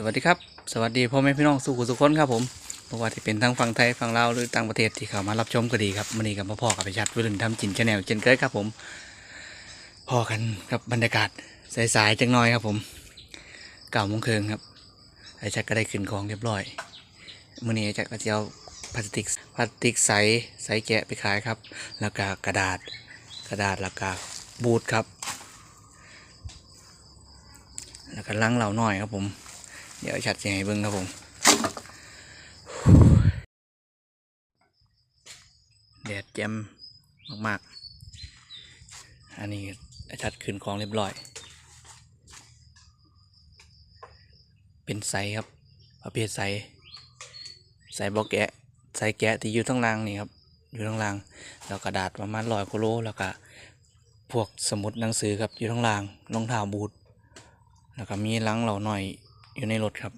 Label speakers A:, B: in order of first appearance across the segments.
A: สวัสดีครับ สวัสดีพ่อแม่พี่น้องสุขุสุขคนครับผมเพราะว่าที่เป็นทั้งฝั่งไทยฝั่งลาวหรือต่างประเทศที่เข้ามารับชมก็ดีครับมันนี้กับพ่อกับไปชัดวิรุณทำจินชาแนลเจนเกิดครับผมพ่อกันกับบรรยากาศสายๆจังน้อยครับผมเก่ามงเครึ่งครับไอชัดก็ได้ขึ้นของเรียบร้อยมื่อนี้ไอ้ชัดก็จะเอาพลาสติกพลาสติกใสใสแกะไปขายครับ แล้วก็กระดาษกระดาษแล้วก็บูทครับ แล้วก็ล้างเหล่าน้อยครับผม เดี๋ยวชัดจะให้เบิ้งครับผมแดดแจ่มมากๆ อันนี้ชัดขึ้นของเรียบร้อย เป็นไซครับ ประเภทไซไซบล็อกแกะไซแกะที่อยู่ทั้งล่างนี่ครับ อยู่ทั้งล่าง แล้วกระดาษประมาณร้อยกิโลแล้วก็พวกสมุดหนังสือครับอยู่ทั้งล่างรองเท้าบูทแล้วก็มีลังเหล่าหน่อย อยู่ในรถครับ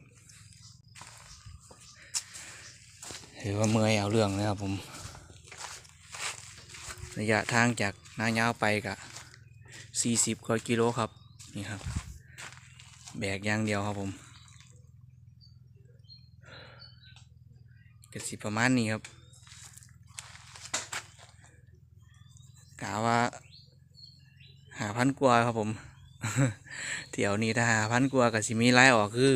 A: ถือว่าเมื่อยเอาเรื่องเลยครับผม ระยะทางจากนายาวไปกะ40กว่ากิโลครับ นี่ครับ แบกอย่างเดียวครับผมกสิประมาณนี้ครับกะว่าหาพันกว่าครับผม เที่ยวนี้ถ้าพันกว่ากับสิมีไล่ออกคือ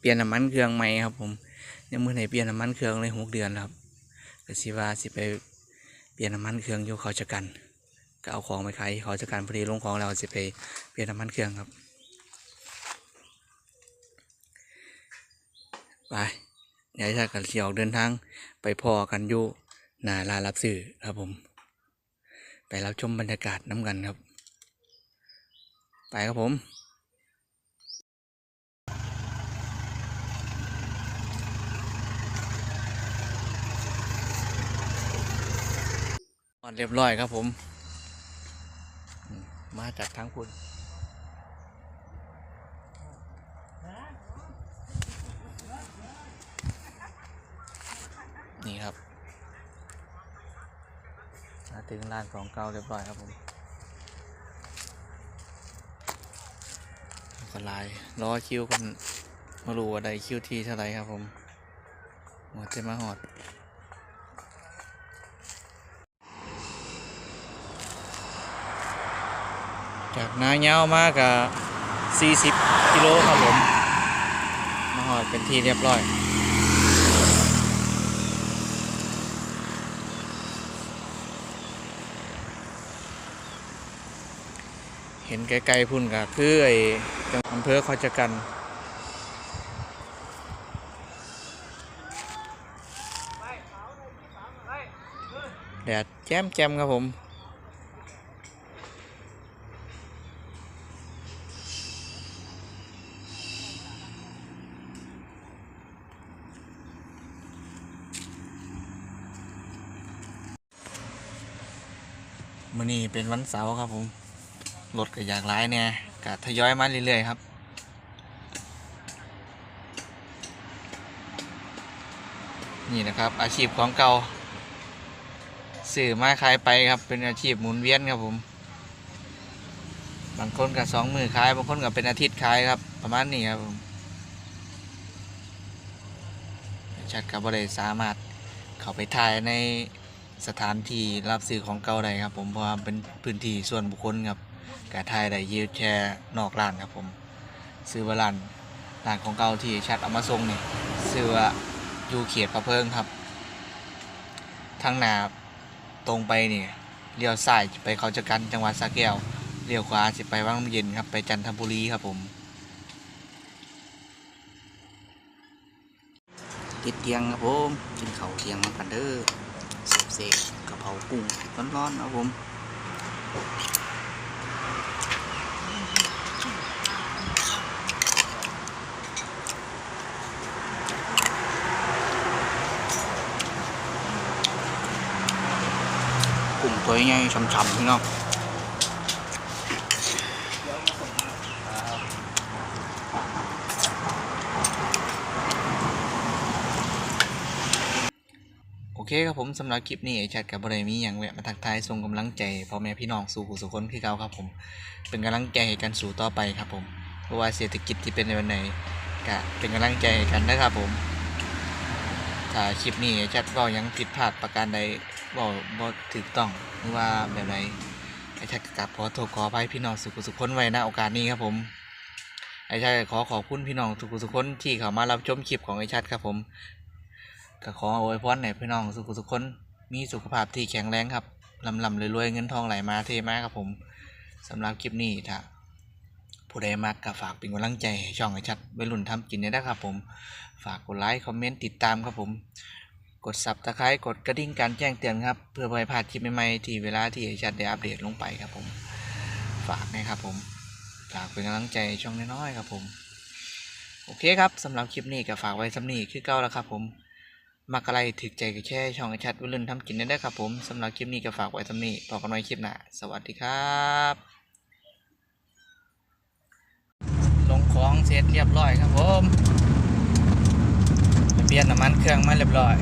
A: เปลี่ยนน้ำมันเครื่องใหม่ครับผมยังมือไหนเปลี่ยนน้ำมันเครื่องเลยหกเดือนครับก็สิว่าสิไปเปลี่ยนน้ำมันเครื่องอยู่เขาจะกันก็เอาของไปขายที่เขาจะกันพอดีลงของเราสิไปเปลี่ยนน้ำมันเครื่องครับไปเดี๋ยวจะกันเสียออกเดินทางไปพอกันอยู่หนาลานรับสื่อครับผม ไปรับชมบรรยากาศน้ำกันครับ ไปครับผมอดเรียบร้อยครับผมมมาจากทางคุณนี่ครับมาถึงร้านของเก่าเรียบร้อยครับผม ก็ไลายรอคิวกันมารู้ว่าได้คิวที่เท่าไรครับผมหมดจะมาหอดจากนาเงามากกับ 40 กิโลครับผม มาหอดเป็นที่เรียบร้อย เห็นไกลๆพุ่นก็คือไอ จังอำเภอเขาจกันแดดแจ่มแจ่มครับผมมื่อนี้เป็นวันเสาร์ครับผมรถก็อยากร้ายเนี่ย ก็ทยอยมาเรื่อยๆครับนี่นะครับ อาชีพของเก่าสื่อมาขายไปครับเป็นอาชีพหมุนเวียนครับผม บางคนก็สองมือขาย บางคนก็เป็นอาทิตย์ขายครับ ประมาณนี้ครับผมชัดกับบริสามารถเข้าไปถ่ายในสถานที่รับซื้อของเก่าได้ครับ ผมเพราะว่าเป็นพื้นที่ส่วนบุคคลครับ กถ่ายได้ยืดแชร์นอกร้านครับผมซื้อว่าร้านร้านของเก่าที่ชัดเอามาส่งนี่ซื้อว่าอยู่เขตพระเพิงครับทางหนาตรงไปนี่เลี้ยวซ้ายไปเขาจะกันจังหวัดสระแก้วเลี้ยวขวาสิไปวังน้ำเย็นครับไปจันทบุรีครับผมติดเตียงครับผมกินข้าเที่ยงกันเด้อเสกกะเพรากุ้งร้อนๆครับผม ตัวใหญ่ๆช่ำๆพี่น้องโอเคครับผมสำหรับคลิปนี้ไอ้แชทกับบริมีอย่างแวะมาทักทายส่งกำลังใจพ่อแม่พี่น้องสู่ผู้สุคนคือเก่าครับผมเป็นกำลังใจให้กันสู่ต่อไปครับผมเพราะว่าเศรษฐกิจที่เป็นในวันไหนก็เป็นกำลังใจให้กันนะครับผมถ้าคลิปนี้แชทเว้ายังผิดพลาดประการใด เว้าบ่ถูกต้องหรือว่าแบบใดไอ้แชทก็กราบขอโทษขออภัยพี่น้องสุขสุขคนไว้ณโอกาสนี้ครับผมไอ้แชทก็ขอขอบคุณพี่น้องทุกสุขคนที่เข้ามารับชมคลิปของไอ้แชทครับผมก็ขออวยพรให้พี่น้องสุขสุขคนมีสุขภาพที่แข็งแรงครับลำลำรวยๆเงินทองไหลมาเทมาครับผมสำหรับคลิปนี้ถ้าผู้ใดมักก็ฝากเป็นกำลังใจช่องไอ้แชัดวัยรุ่นทำกินเนี่ยนะครับผม ฝากกดไลค์คอมเมนต์ติดตามครับผม กด subscribe กดกระดิ่งการแจ้งเตือนครับ เพื่อไม่พลาดคลิปใหม่ๆที่เวลาที่ไอชัดได้อัปเดตลงไปครับผม ฝากนะครับผม ฝากเป็นกำลังใจช่องน้อยๆครับผม โอเคครับสำหรับคลิปนี้ก็ฝากไว้สำนีคือเก้าแล้วครับผมมักอะไรถึกใจก็แค่ช่องไอชัดวิลุนทำกินได้ได้ครับผมสำหรับคลิปนี้ก็ฝากไว้สำนีต่อกันไว้คลิปหน้าสวัสดีครับลงของเสร็จเรียบร้อยครับผมเปลี่ยนน้ำมันเครื่องมาเรียบร้อย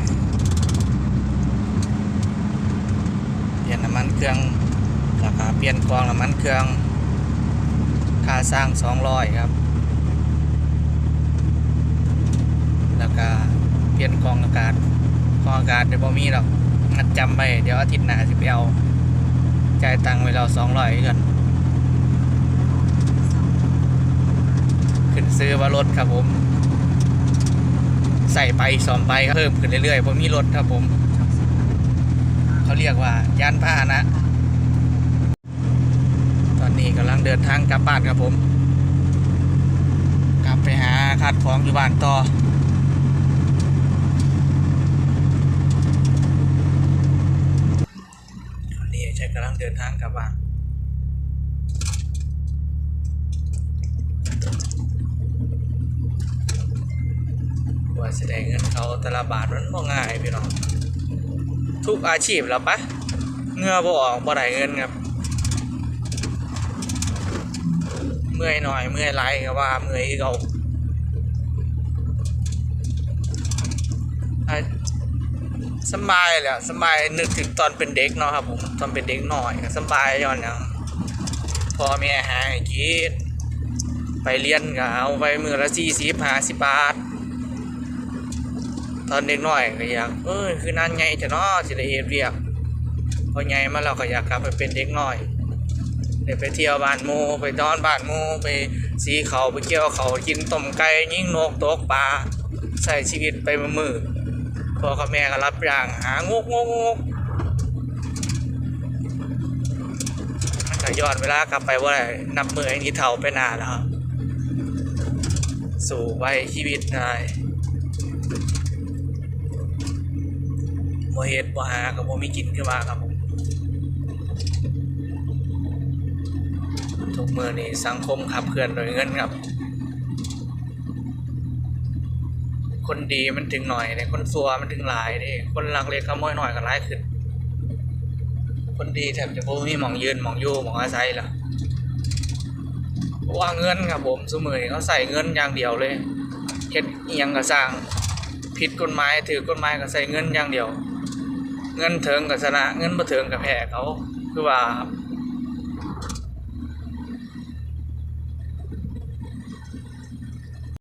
A: เปลี่ย น้ำมันเครื่องราคาเปลี่ยนกองน้ำมันเครื่องค่าสร้างสองร้อยครับแล้วก็เปลี่ยนกองอากาศกองอากาศเดี๋ยวบ่มีหรอกงัดจำไปเดี๋ยวอาทิตย์หน้าสิไปเอาจ่ายตังค์ไว้เราสองร้อยกันขึ้นซื้อว่ารถครับผม ใส่ไปสอมไปเพิ่มขึ้นเรื่อยๆผมมีรถครับผม เขาเรียกว่ายานพาหนะ ตอนนี้กำลังเดินทางกลับบ้านครับผม กลับไปหาคัดของอยู่บ้านต่อตอนนี้ใช้กำลังเดินทางกลับบ้านว่าจะได้เงินเขาแต่ละบาทมันบ่ง่ายพี่น้อง ทุกอาชีพแล้วปะเงือบ่ออกบ่ได้เงินครับเมื่อยหน่อยเมื่อยไรก็ว่าเมื่อยเขาอะสบายแหละสบายนึกถึงตอนเป็นเด็กเนาะครับผมตอนเป็นเด็กหน่อยสบายย้อนหยังพอแม่หาให้กินไปเรียนก็เอาไปมือละสี่สิบห้าสิบบาท ตอนเด็กน้อยก็อยากเอ้ยคือนานไงจะนาะสิได้เฮ็ดเวียกพอใหญ่มาเราก็อยากกลับไปเป็นเด็กน้อยได้ไปเที่ยวบ้านหมู่ไปนอนบ้านหมู่ไปสีเขาไปเกี่ยวเขากินต้มไก่ยิงนกตกปลาใช้ชีวิตไปมือพ่อกับแม่ก็รับจ้างหางกงกงกมันก็ย้อนเวลากลับไปว่าได้นับมือไอ้นี่เท่าไปนานแล้วสู่ไปชีวิตได้ บ่เฮ็ดบ่หาก็บ่มีกินคือว่าครับผมทุกมื้อนี้สังคมขับเคลื่อนโดยเงินครับ คนดีมันถึงหน่อยเด้คนซัวมันถึงหลายเด้คนลักเล็กขโมยหน้อยก็หลายขึ้น คนดีแทบจะบ่มีหมองยืนหมองอยู่หมองอาศัยล้วเพราะว่าเงินครับผมซุมื้อเขาใส่เงินอย่างเดียวเลยเฮ็ดอียังก็สร้างผิดกฎหมายถือกฎหมายก็ใส่เงินอย่างเดียว เงินเถิงกับชนะ เงินบ่เถิงกับแพ้เขา คือว่า